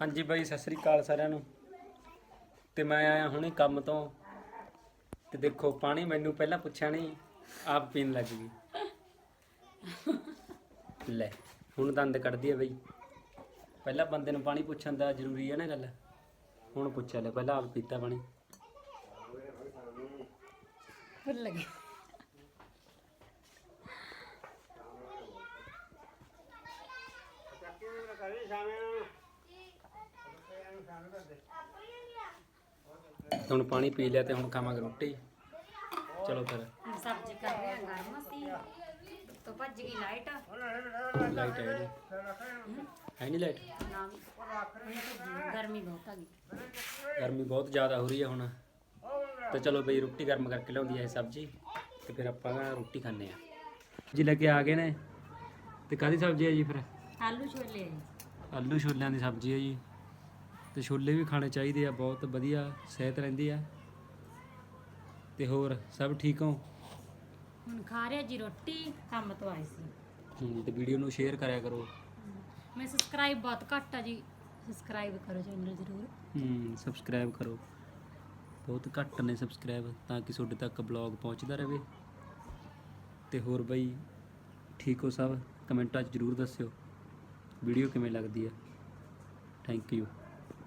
ਹਾਂਜੀ ਬਾਈ ਸਤਿ ਸ੍ਰੀ ਅਕਾਲ ਸਾਰਿਆਂ ਨੂੰ। ਤੇ ਮੈਂ ਆਇਆ ਹੁਣੇ ਕੰਮ ਤੋਂ। ਤੇ ਦੇਖੋ ਪਾਣੀ ਮੈਨੂੰ ਪਹਿਲਾਂ ਪੁੱਛਿਆ ਨਹੀਂ ਆਪ ਪੀਣ ਲੱਗ ਗਈ। ਲੈ ਹੁਣ ਦੰਦ ਕੱਢਦੀ ਹੈ ਬਈ। ਪਹਿਲਾਂ ਬੰਦੇ ਨੂੰ ਪਾਣੀ ਪੁੱਛਣ ਦਾ ਜ਼ਰੂਰੀ ਹੈ ਨਾ ਗੱਲ। ਹੁਣ ਪੁੱਛਿਆ ਲੈ ਪਹਿਲਾਂ ਆਪ ਪੀਤਾ ਪਾਣੀ। ਭੁੱਲ ਲੱਗੇ ਹੁਣ ਪਾਣੀ ਪੀ ਲਿਆ ਤੇ ਹੁਣ ਖਾਵਾਂਗੇ ਰੋਟੀ। ਚਲੋ ਫਿਰ। ਸਬਜ਼ੀ ਕਰ ਰਹੇ ਹਾਂ ਗਰਮ ਸੀ ਤੋਂ ਭੱਜ ਗਈ ਲਾਈਟ। ਲਾਈਟ ਹੈ ਜਿਹੜੀ ਹੈ ਨਹੀਂ ਲਾਈਟ? ਨਾ ਗਰਮੀ ਬਹੁਤ ਆ ਗਈ। ਗਰਮੀ ਬਹੁਤ ਜ਼ਿਆਦਾ ਹੋ ਰਹੀ ਹੈ ਹੁਣ। ਤੇ ਚਲੋ ਬਈ ਰੋਟੀ ਗਰਮ ਕਰਕੇ ਲਿਆਉਂਦੀ ਹੈ ਸਬਜ਼ੀ। ਤੇ ਫਿਰ ਆਪਾਂ ਰੋਟੀ ਖਾਣੇ ਆ। ਜੀ ਲੈ ਕੇ ਆ ਗਏ ਨੇ। ਤੇ ਕਾਦੀ ਸਬਜ਼ੀ ਹੈ ਜੀ ਫਿਰ? ਆਲੂ ਛੋਲੇ ਆਲੂ ਛੋਲਿਆਂ ਦੀ ਸਬਜ਼ੀ ਹੈ ਜੀ। ਤੇ ਛੋਲੇ ਵੀ ਖਾਣੇ ਚਾਹੀਦੇ ਆ ਬਹੁਤ ਵਧੀਆ ਸਿਹਤ ਰਹਿੰਦੀ ਆ। ਤੇ ਹੋਰ ਸਭ ਠੀਕ ਹੋ? ਹੁਣ ਖਾ ਰਿਹਾ ਜੀ ਰੋਟੀ ਕੰਮ ਤੋਂ ਆਏ ਸੀ। ਹਮ, ਤੇ ਵੀਡੀਓ ਨੂੰ ਸ਼ੇਅਰ ਕਰਿਆ ਕਰੋ। ਮੈਂ ਸਬਸਕ੍ਰਾਈਬ ਬਹੁਤ ਘੱਟ ਆ ਜੀ ਸਬਸਕ੍ਰਾਈਬ ਕਰੋ ਚੈਨਲ ਜ਼ਰੂਰ। ਹਮ ਸਬਸਕ੍ਰਾਈਬ ਕਰੋ। ਬਹੁਤ ਘੱਟ ਨੇ ਸਬਸਕ੍ਰਾਈਬ ਤਾਂ ਕਿ ਤੁਹਾਡੇ ਤੱਕ ਬਲੌਗ ਪਹੁੰਚਦਾ ਰਹੇ। ਤੇ ਹੋਰ ਬਈ ਠੀਕ ਹੋ ਸਭ? ਕਮੈਂਟਾਂ 'ਚ ਜਰੂਰ ਦੱਸਿਓ। ਵੀਡੀਓ ਕਿਵੇਂ ਲੱਗਦੀ ਹੈ ਥੈਂਕ ਯੂ